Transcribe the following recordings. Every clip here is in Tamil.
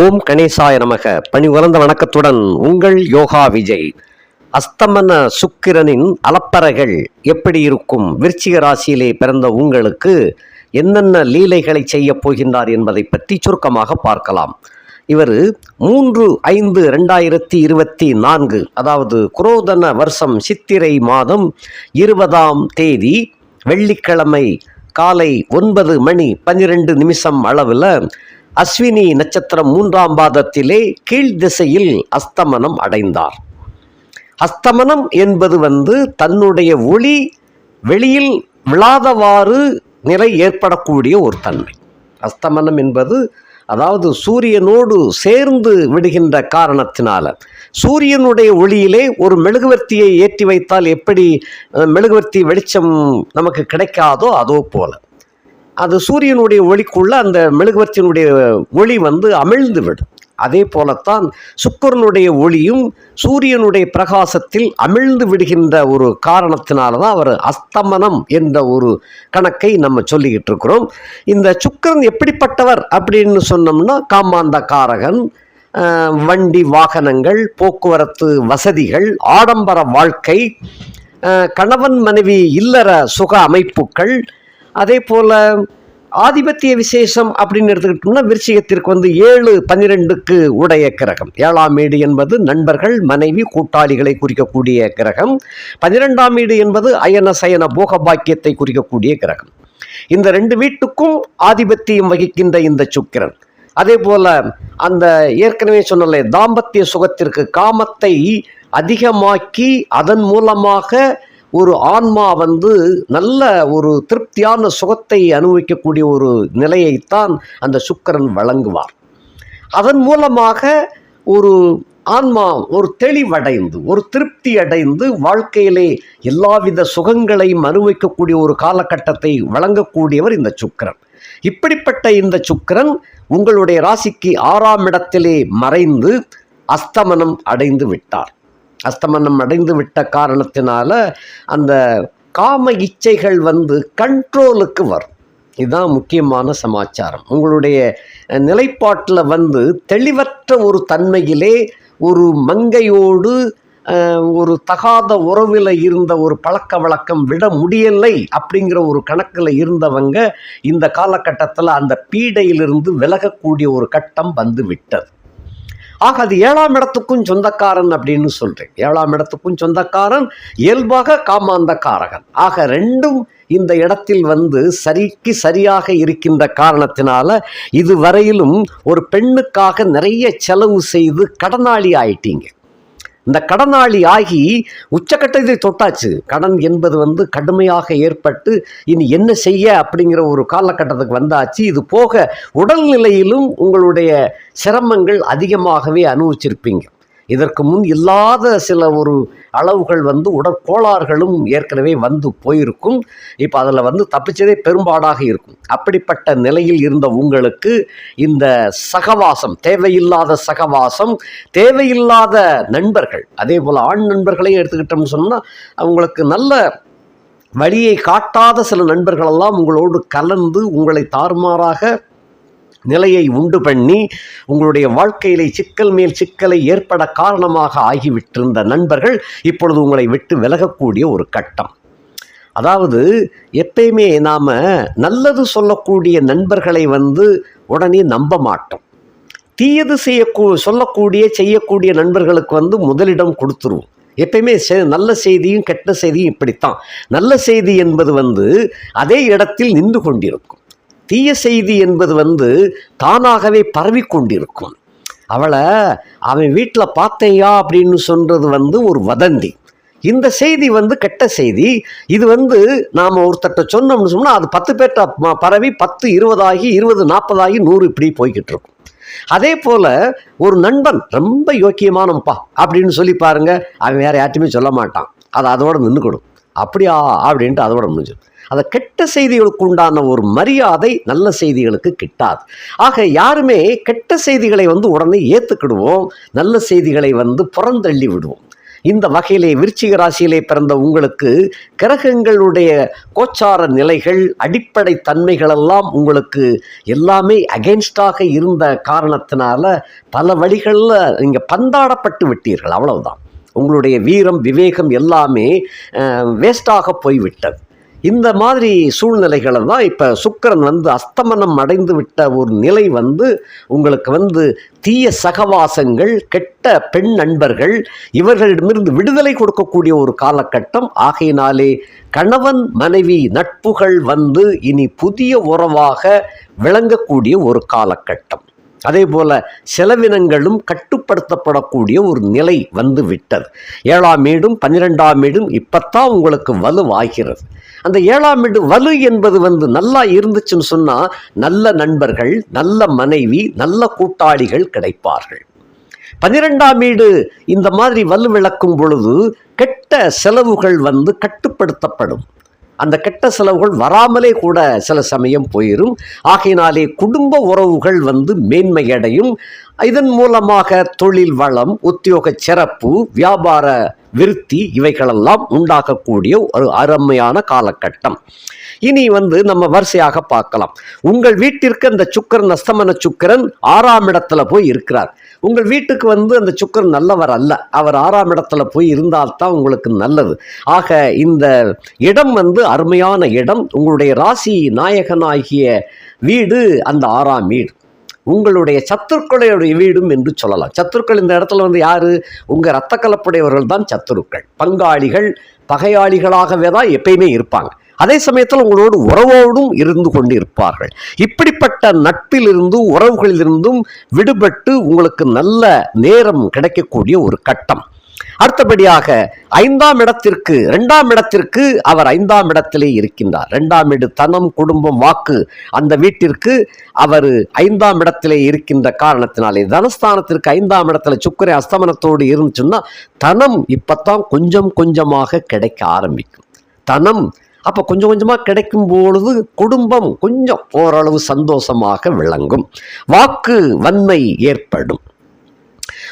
ஓம் கணேசாய நமக. பணி உறந்த வணக்கத்துடன் உங்கள் யோகா விஜய். அஸ்தமன சுக்கிரனின் அலப்பறைகள் எப்படி இருக்கும்? விருச்சிக ராசியிலே பிறந்த உங்களுக்கு என்னென்ன லீலைகளை செய்யப் போகின்றார் என்பதை பற்றி சுருக்கமாக பார்க்கலாம். இவர் மூன்று ஐந்து ரெண்டாயிரத்தி இருபத்தி நான்கு அதாவது குரோதன வருஷம் சித்திரை மாதம் இருபதாம் தேதி வெள்ளிக்கிழமை காலை ஒன்பது மணி பன்னிரெண்டு நிமிஷம் அளவில் அஸ்வினி நட்சத்திரம் மூன்றாம் பாதத்திலே கீழ் திசையில் அஸ்தமனம் அடைந்தார். அஸ்தமனம் என்பது வந்து தன்னுடைய ஒளி வெளியில் விழாதவாறு நிலை ஏற்படக்கூடிய ஒரு தன்மை. அஸ்தமனம் என்பது அதாவது சூரியனோடு சேர்ந்து விடுகின்ற காரணத்தினால சூரியனுடைய ஒளியிலே ஒரு மெழுகுவர்த்தியை ஏற்றி வைத்தால் எப்படி மெழுகுவர்த்தி வெளிச்சம் நமக்கு கிடைக்காதோ அதோ போல. அது சூரியனுடைய ஒளிக்குள்ளே அந்த மெழுகுவர்த்தியினுடைய ஒளி வந்து அமிழ்ந்து விடும். அதே போலத்தான் சுக்கரனுடைய ஒளியும் சூரியனுடைய பிரகாசத்தில் அமிழ்ந்து விடுகின்ற ஒரு காரணத்தினால தான் அவர் அஸ்தமனம் என்ற ஒரு கணக்கை நம்ம சொல்லிக்கிட்டு இருக்கிறோம். இந்த சுக்கிரன் எப்படிப்பட்டவர் அப்படின்னு சொன்னோம்னா காமாந்த காரகன் வண்டி வாகனங்கள் போக்குவரத்து வசதிகள் ஆடம்பர வாழ்க்கை கணவன் மனைவி இல்லற சுக அமைப்புகள் அதே போல் ஆதிபத்திய விசேஷம் அப்படின்னு எடுத்துக்கிட்டோம்னா விருச்சிகத்திற்கு வந்து ஏழு பன்னிரெண்டுக்கு உடைய கிரகம். ஏழாம் வீடு என்பது நண்பர்கள் மனைவி கூட்டாளிகளை குறிக்கக்கூடிய கிரகம். பன்னிரெண்டாம் வீடு என்பது அயன சயன போக பாக்கியத்தை குறிக்கக்கூடிய கிரகம். இந்த ரெண்டு வீட்டுக்கும் ஆதிபத்தியம் வகிக்கின்ற இந்த சுக்கிரன். அதே போல் அந்த ஏற்கனவே சொன்னல தாம்பத்திய சுகத்திற்கு காமத்தை அதிகமாக்கி அதன் மூலமாக ஒரு ஆன்மா வந்து நல்ல ஒரு திருப்தியான சுகத்தை அனுபவிக்கக்கூடிய ஒரு நிலையைத்தான் அந்த சுக்கிரன் வழங்குவார். அதன் மூலமாக ஒரு ஆன்மா ஒரு தெளிவடைந்து ஒரு திருப்தி அடைந்து வாழ்க்கையிலே எல்லாவித சுகங்களையும் அனுபவிக்கக்கூடிய ஒரு காலகட்டத்தை வழங்கக்கூடியவர் இந்த சுக்கிரன். இப்படிப்பட்ட இந்த சுக்கிரன் உங்களுடைய ராசிக்கு ஆறாம் இடத்திலே மறைந்து அஸ்தமனம் அடைந்து விட்டார். அஸ்தமனம் அடைந்து விட்ட காரணத்தினால அந்த காம இச்சைகள் வந்து கண்ட்ரோலுக்கு வரும். இதுதான் முக்கியமான சமாச்சாரம். உங்களுடைய நிலைப்பாட்டில் வந்து தெளிவற்ற ஒரு தன்மையிலே ஒரு மங்கையோடு ஒரு தகாத உறவில் இருந்த ஒரு பழக்க வழக்கம் விட முடியலை அப்படிங்கிற ஒரு கணக்கில் இருந்தவங்க இந்த காலகட்டத்தில் அந்த பீடையிலிருந்து விலகக்கூடிய ஒரு கட்டம் வந்து விட்டது. ஆக அது ஏழாம் இடத்துக்கும் சொந்தக்காரன் அப்படின்னு சொல்கிறேன் ஏழாம் இடத்துக்கும் சொந்தக்காரன் இயல்பாக காமாந்த காரகன் ஆக ரெண்டும் இந்த இடத்தில் வந்து சரிக்கு சரியாக இருக்கின்ற காரணத்தினால இதுவரையிலும் ஒரு பெண்ணுக்காக நிறைய செலவு செய்து கடனாளி ஆயிட்டீங்க. இந்த கடனாளி ஆகி உச்சக்கட்டத்தை தொட்டாச்சு. கடன் என்பது வந்து கடுமையாக ஏற்பட்டு இனி என்ன செய்ய அப்படிங்கிற ஒரு காலகட்டத்துக்கு வந்தாச்சு. இது போக உடல்நிலையிலும் உங்களுடைய சிரமங்கள் அதிகமாகவே அனுபவிச்சிருப்பீங்க. இதற்கு முன் இல்லாத சில ஒரு அளவுகள் வந்து உடற்கோளாறுகளும் ஏற்கனவே வந்து போயிருக்கும். இப்போ அதில் வந்து தப்பிச்சதே பெரும்பாடாக இருக்கும். அப்படிப்பட்ட நிலையில் இருந்த உங்களுக்கு இந்த சகவாசம் தேவையில்லாத சகவாசம் தேவையில்லாத நண்பர்கள் அதே போல் ஆண் நண்பர்களையும் எடுத்துக்கிட்டோம்னு சொன்னால் அவங்களுக்கு நல்ல வழியை காட்டாத சில நண்பர்களெல்லாம் உங்களோடு கலந்து உங்களை தாறுமாறாக நிலையை உண்டு பண்ணி உங்களுடைய வாழ்க்கையிலே சிக்கல் மேல் சிக்கலை ஏற்பட காரணமாக ஆகிவிட்டிருந்த நண்பர்கள் இப்பொழுது உங்களை விட்டு விலகக்கூடிய ஒரு கட்டம். அதாவது எப்பயுமே நாம் நல்லது சொல்லக்கூடிய நண்பர்களை வந்து உடனே நம்ப மாட்டோம். தீயது செய்யக்கூ சொல்லக்கூடிய செய்யக்கூடிய நண்பர்களுக்கு வந்து முதலிடம் கொடுத்துருவோம். எப்பயுமே செ- நல்ல செய்தியும் கெட்ட செய்தியும் இப்படித்தான். நல்ல செய்தி என்பது வந்து அதே இடத்தில் நின்று கொண்டிருக்கும். தீய செய்தி என்பது வந்து தானாகவே பரவி கொண்டிருக்கும் அவளை அவன் வீட்டில் பார்த்தேயா? அப்படின்னு சொல்றது வந்து ஒரு வதந்தி. இந்த செய்தி வந்து கெட்ட செய்தி. இது வந்து நாம் ஒருத்தட்ட சொன்னோம்னு சொன்னால் அது பத்து பேர்ட்ட பரவி பத்து இருபதாகி இருபது நாற்பதாகி நூறு இப்படி போய்கிட்டு இருக்கும் அதே போல் ஒரு நண்பன் ரொம்ப யோக்கியமானப்பா அப்படின்னு சொல்லி பாருங்க அவன் வேற யார்ட்டையுமே சொல்ல மாட்டான். அது அதோட நின்றுக்கிடும். அப்படியா அப்படின்ட்டு அதோட முடிஞ்சு அந்த கெட்ட செய்திகளுக்கு உண்டான ஒரு மரியாதை நல்ல செய்திகளுக்கு கிட்டாது. ஆக யாருமே கெட்ட செய்திகளை வந்து உடனே ஏற்றுக்கிடுவோம் நல்ல செய்திகளை வந்து புறந்தள்ளி விடுவோம். இந்த வகையிலே விருச்சிக ராசியிலே பிறந்த உங்களுக்கு கிரகங்களுடைய கோச்சார நிலைகள் அடிப்படை தன்மைகளெல்லாம் உங்களுக்கு எல்லாமே அகென்ஸ்டாக இருந்த காரணத்தினால பல வழிகளில் நீங்கள் பந்தாடப்பட்டு விட்டீர்கள். அவ்வளவுதான். உங்களுடைய வீரம் விவேகம் எல்லாமே வேஸ்டாக போய்விட்டது. இந்த மாதிரி சூழ்நிலைகளை தான் இப்போ சுக்கரன் வந்து அஸ்தமனம் அடைந்து விட்ட ஒரு நிலை வந்து உங்களுக்கு வந்து தீய சகவாசங்கள் கெட்ட பெண் நண்பர்கள் இவர்களிடமிருந்து விடுதலை கொடுக்கக்கூடிய ஒரு காலகட்டம். ஆகையினாலே கணவன் மனைவி நட்புகள் வந்து இனி புதிய உறவாக விளங்கக்கூடிய ஒரு காலகட்டம். அதே போல செலவினங்களும் கட்டுப்படுத்தப்படக்கூடிய ஒரு நிலை வந்து விட்டது ஏழாம் வீடும் பன்னிரெண்டாம் வீடும் இப்பத்தான் உங்களுக்கு வலுவாகிறது அந்த ஏழாம் வீடு வலு என்பது வந்து நல்லா இருந்துச்சுன்னு சொன்னால் நல்ல நண்பர்கள் நல்ல மனைவி நல்ல கூட்டாளிகள் கிடைப்பார்கள். பன்னிரெண்டாம் வீடு இந்த மாதிரி வலு விளக்கும் பொழுது கெட்ட செலவுகள் வந்து கட்டுப்படுத்தப்படும். அந்த கெட்ட செலவுகள் வராமலே கூட சில சமயம் போயிடும் ஆகையினாலே குடும்ப உறவுகள் வந்து மேன்மையடையும். இதன் மூலமாக தொழில் வளம் உத்தியோக சிறப்பு வியாபார விருத்தி இவைகளெல்லாம் உண்டாக்கக்கூடிய ஒரு அருமையான காலகட்டம். இனி வந்து நம்ம வரிசையாக பார்க்கலாம். உங்கள் வீட்டிற்கு அந்த சுக்கரன் அஸ்தமன சுக்கரன் ஆறாம் இடத்துல போய் இருக்கிறார். உங்கள் வீட்டுக்கு வந்து அந்த சுக்கரன் நல்லவர் அல்ல. அவர் ஆறாம் இடத்துல போய் இருந்தால்தான் உங்களுக்கு நல்லது. ஆக இந்த இடம் வந்து அருமையான இடம். உங்களுடைய ராசி நாயகனாகிய வீடு அந்த ஆறாம் வீடு. உங்களுடைய சத்துருக்களுடைய வீடும் என்று சொல்லலாம். சத்துருக்கள் இந்த இடத்துல வந்து யாரு? உங்க இரத்த கலப்புடையவர்கள் தான் சத்துருக்கள். பங்காளிகள் பகையாளிகளாகவே தான் எப்பயுமே இருப்பாங்க. அதே சமயத்தில் உங்களோடு உறவோடும் இருந்து கொண்டு இருப்பார்கள் இப்படிப்பட்ட நட்பிலிருந்தும் உறவுகளிலிருந்தும் விடுபட்டு உங்களுக்கு நல்ல நேரம் கிடைக்கக்கூடிய ஒரு கட்டம். அடுத்தபடியாக ஐந்தாம் இடத்திற்கு இரண்டாம் இடத்திற்கு அவர் ஐந்தாம் இடத்திலே இருக்கின்றார். இரண்டாம் இடு தனம் குடும்பம் வாக்கு அந்த வீட்டிற்கு அவர் ஐந்தாம் இடத்திலே இருக்கின்ற காரணத்தினாலே தனஸ்தானத்திற்கு ஐந்தாம் இடத்துல சுக்கரை அஸ்தமனத்தோடு இருந்துச்சுன்னா தனம் இப்பத்தான் கொஞ்சம் கொஞ்சமாக கிடைக்க ஆரம்பிக்கும். தனம் அப்போ கொஞ்சம் கொஞ்சமாக கிடைக்கும் பொழுது குடும்பம் கொஞ்சம் ஓரளவு சந்தோஷமாக விளங்கும். வாக்கு வன்மை ஏற்படும்.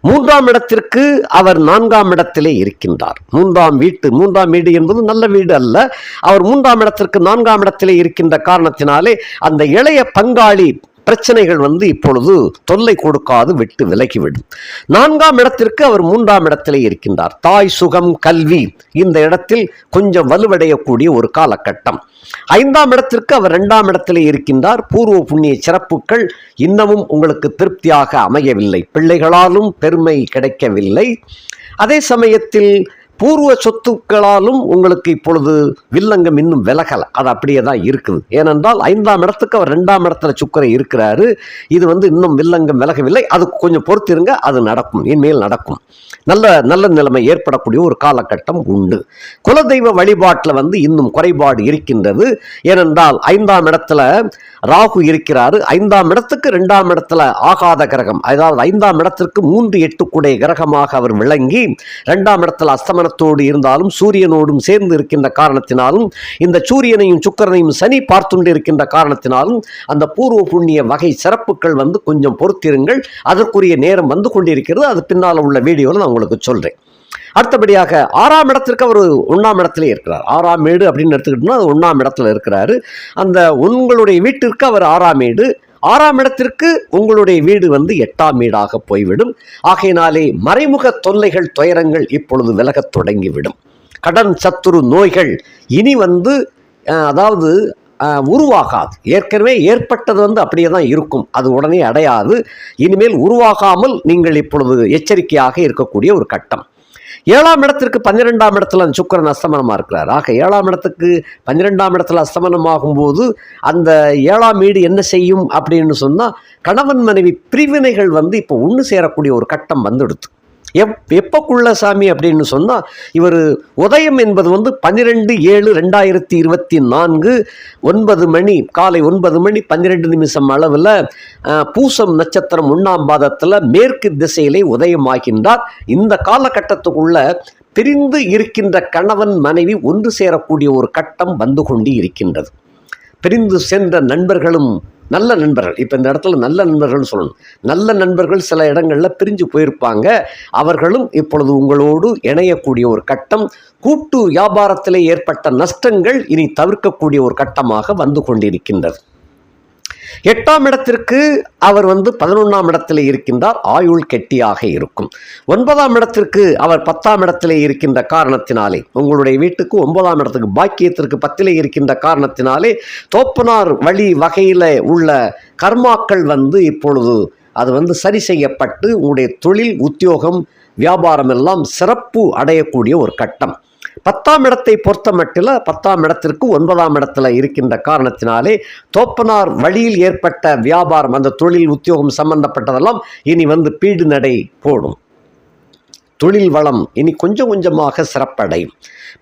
மூன்றாம் இடத்திற்கு அவர் நான்காம் இடத்திலே இருக்கின்றார். மூன்றாம் வீட்டு மூன்றாம் வீடு என்பது நல்ல வீடு அல்ல. அவர் மூன்றாம் இடத்திற்கு நான்காம் இடத்திலே இருக்கின்ற காரணத்தினாலே அந்த இளைய பங்காளி பிரச்சனைகள் வந்து இப்பொழுது தொல்லை கொடுக்காது விட்டு விலகிவிடும். நான்காம் இடத்திற்கு அவர் மூன்றாம் இடத்திலே இருக்கின்றார். தாய் சுகம் கல்வி இந்த இடத்தில் கொஞ்சம் வலுவடையக்கூடிய ஒரு காலகட்டம். ஐந்தாம் இடத்திற்கு அவர் இரண்டாம் இடத்திலே இருக்கின்றார். பூர்வ புண்ணிய சிறப்புகள் இன்னமும் உங்களுக்கு திருப்தியாக அமையவில்லை. பிள்ளைகளாலும் பெருமை கிடைக்கவில்லை. அதே சமயத்தில் பூர்வ சொத்துக்களாலும் உங்களுக்கு இப்பொழுது வில்லங்கம் இன்னும் விலகலை. அது அப்படியே தான் இருக்குது. ஏனென்றால் ஐந்தாம் இடத்துக்கு அவர் ரெண்டாம் இடத்துல சுக்கரை இருக்கிறாரு. இது வந்து இன்னும் வில்லங்கம் விலகவில்லை. அது கொஞ்சம் பொறுத்திருங்க அது நடக்கும். இனிமேல் நடக்கும். நல்ல நல்ல நிலைமை ஏற்படக்கூடிய ஒரு காலகட்டம் உண்டு. குலதெய்வ வழிபாட்டில் வந்து இன்னும் குறைபாடு இருக்கின்றது. ஏனென்றால் ஐந்தாம் இடத்துல ராகு இருக்கிறாரு. ஐந்தாம் இடத்துக்கு ரெண்டாம் இடத்துல ஆகாத கிரகம் அதாவது ஐந்தாம் இடத்திற்கு மூன்று எட்டுக்குடைய கிரகமாக அவர் விளங்கி ரெண்டாம் இடத்துல அஸ்தமனத்தோடு இருந்தாலும் சூரியனோடும் சேர்ந்து இருக்கின்ற காரணத்தினாலும் இந்த சூரியனையும் சுக்கரனையும் சனி பார்த்துண்டு இருக்கின்ற காரணத்தினாலும் அந்த பூர்வ புண்ணிய வகை சிறப்புகள் வந்து கொஞ்சம் பொறுத்திருங்கள். அதற்குரிய நேரம் வந்து கொண்டிருக்கிறது. அது பின்னால் உள்ள வீடியோவில் நான் உங்களுக்கு சொல்கிறேன் அடுத்தபடியாக ஆறாம் இடத்திற்கு அவர் ஒன்றாம் இடத்துல இருக்கிறார். ஆறாம் ஏடு அப்படின்னு எடுத்துக்கிட்டோம்னா அது ஒன்றாம் இடத்துல இருக்கிறாரு. அந்த உங்களுடைய வீட்டிற்கு அவர் ஆறாம் ஏடு. ஆறாம் இடத்திற்கு உங்களுடைய வீடு வந்து எட்டாம் வீடாக போய்விடும். ஆகையினாலே மறைமுக தொல்லைகள் துயரங்கள் இப்பொழுது விலகத் தொடங்கிவிடும். கடன் சத்துரு நோய்கள் இனி வந்து அதாவது உருவாகாது. ஏற்கனவே ஏற்பட்டது வந்து அப்படியே தான் இருக்கும். அது உடனே அடையாது. இனிமேல் உருவாகாமல் நீங்கள் இப்பொழுது எச்சரிக்கையாக இருக்கக்கூடிய ஒரு கட்டம். ஏழாம் இடத்திற்கு பன்னிரெண்டாம் இடத்துல அந்த சுக்கரன் அஸ்தமனமாக இருக்கிறார். ஆக ஏழாம் இடத்துக்கு பன்னிரெண்டாம் இடத்துல அஸ்தமனமாகும் போது அந்த ஏழாம் வீடு என்ன செய்யும் அப்படின்னு சொன்னால் கணவன் மனைவி பிரிவினைகள் வந்து இப்போ ஒன்று சேரக்கூடிய ஒரு கட்டம் வந்துடுது. எப் எப்போக்குள்ள சாமி அப்படின்னு சொன்னால் இவர் உதயம் என்பது வந்து பன்னிரெண்டு ஏழு ரெண்டாயிரத்தி இருபத்தி நான்கு ஒன்பது மணி காலை ஒன்பது மணி பன்னிரெண்டு நிமிஷம் அளவில் பூசம் நட்சத்திரம் ஒன்றாம் பாதத்தில் மேற்கு திசையிலே உதயமாகின்றார். இந்த காலகட்டத்துக்குள்ள பிரிந்து இருக்கின்ற கணவன் மனைவி ஒன்று சேரக்கூடிய ஒரு கட்டம் வந்து கொண்டு இருக்கின்றது பிரிந்து சென்ற நண்பர்களும் நல்ல நண்பர்கள். இப்போ இந்த இடத்துல நல்ல நண்பர்கள்னு சொல்லணும். நல்ல நண்பர்கள் சில இடங்களில் பிரிஞ்சு போயிருப்பாங்க. அவர்களும் இப்பொழுது உங்களோடு இணையக்கூடிய ஒரு கட்டம். கூட்டு வியாபாரத்திலே ஏற்பட்ட நஷ்டங்கள் இனி தவிர்க்கக்கூடிய ஒரு கட்டமாக வந்து கொண்டிருக்கின்றது. எட்டாம் இடத்திற்கு அவர் வந்து பதினொன்றாம் இடத்திலே இருக்கின்றார். ஆயுள் கெட்டியாக இருக்கும். ஒன்பதாம் இடத்திற்கு அவர் பத்தாம் இடத்திலே இருக்கின்ற காரணத்தினாலே உங்களுடைய வீட்டுக்கு ஒன்பதாம் இடத்துக்கு பாக்கியத்திற்கு பத்திலே இருக்கின்ற காரணத்தினாலே தோப்பனார் வழி வகையில் உள்ள கர்மாக்கள் வந்து இப்பொழுது அது வந்து சரி செய்யப்பட்டு உங்களுடைய தொழில் உத்தியோகம் வியாபாரம் எல்லாம் சிறப்பு அடையக்கூடிய ஒரு கட்டம். பத்தாம் இடத்தை பொறுத்த மட்டில் பத்தாம் இடத்திற்கு ஒன்பதாம் இடத்துல இருக்கின்ற காரணத்தினாலே தோப்பனார் வழியில் ஏற்பட்ட வியாபாரம் அந்த தொழில் உத்தியோகம் சம்பந்தப்பட்டதெல்லாம் இனி வந்து பீடு நடை போடும். தொழில் வளம் இனி கொஞ்சம் கொஞ்சமாக சிறப்படையும்.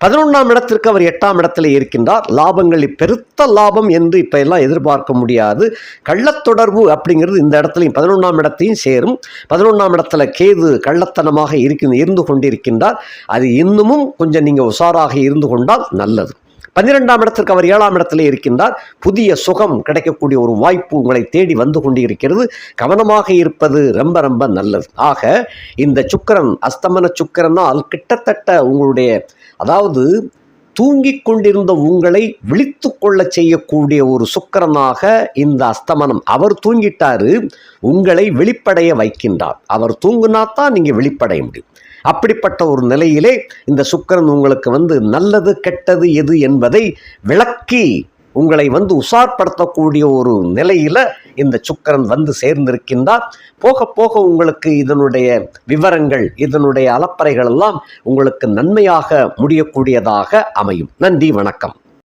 பதினொன்றாம் இடத்திற்கு அவர் எட்டாம் இடத்துல இருக்கின்றார். லாபங்கள் பெருத்த லாபம் என்று இப்போ எல்லாம் எதிர்பார்க்க முடியாது. கள்ளத்தொடர்பு அப்படிங்கிறது இந்த இடத்துலையும் பதினொன்றாம் இடத்தையும் சேரும். பதினொன்றாம் இடத்துல கேது கள்ளத்தனமாக இருக்கு இருந்து கொண்டிருக்கின்றார். அது இன்னமும் கொஞ்சம் நீங்கள் உஷாராக இருந்து கொண்டால் நல்லது. பன்னிரெண்டாம் இடத்திற்கு அவர் ஏழாம் இடத்திலே இருக்கின்றார். புதிய சுகம் கிடைக்கக்கூடிய ஒரு வாய்ப்பு உங்களை தேடி வந்து கொண்டிருக்கிறது. கவனமாக இருப்பது ரொம்ப ரொம்ப நல்லது. ஆக இந்த சுக்கிரன் அஸ்தமன சுக்கிரனால் கிட்டத்தட்ட உங்களுடைய அதாவது தூங்கிக் கொண்டிருந்த உங்களை விழித்து கொள்ள செய்யக்கூடிய ஒரு சுக்கிரனாக இந்த அஸ்தமனம் அவர் தூங்கிட்டாரு உங்களை வெளிப்படைய வைக்கின்றார். அவர் தூங்குனா தான் நீங்கள் வெளிப்படைய முடியும். அப்படிப்பட்ட ஒரு நிலையிலே இந்த சுக்கிரன் உங்களுக்கு வந்து நல்லது கெட்டது எது என்பதை விளக்கி உங்களை வந்து உஷார்படுத்தக்கூடிய ஒரு நிலையில் இந்த சுக்கரன் வந்து சேர்ந்திருக்கின்றார். போக போக உங்களுக்கு இதனுடைய விவரங்கள் இதனுடைய அலப்பறைகள் எல்லாம் உங்களுக்கு நன்மையாக முடியக்கூடியதாக அமையும். நன்றி வணக்கம்.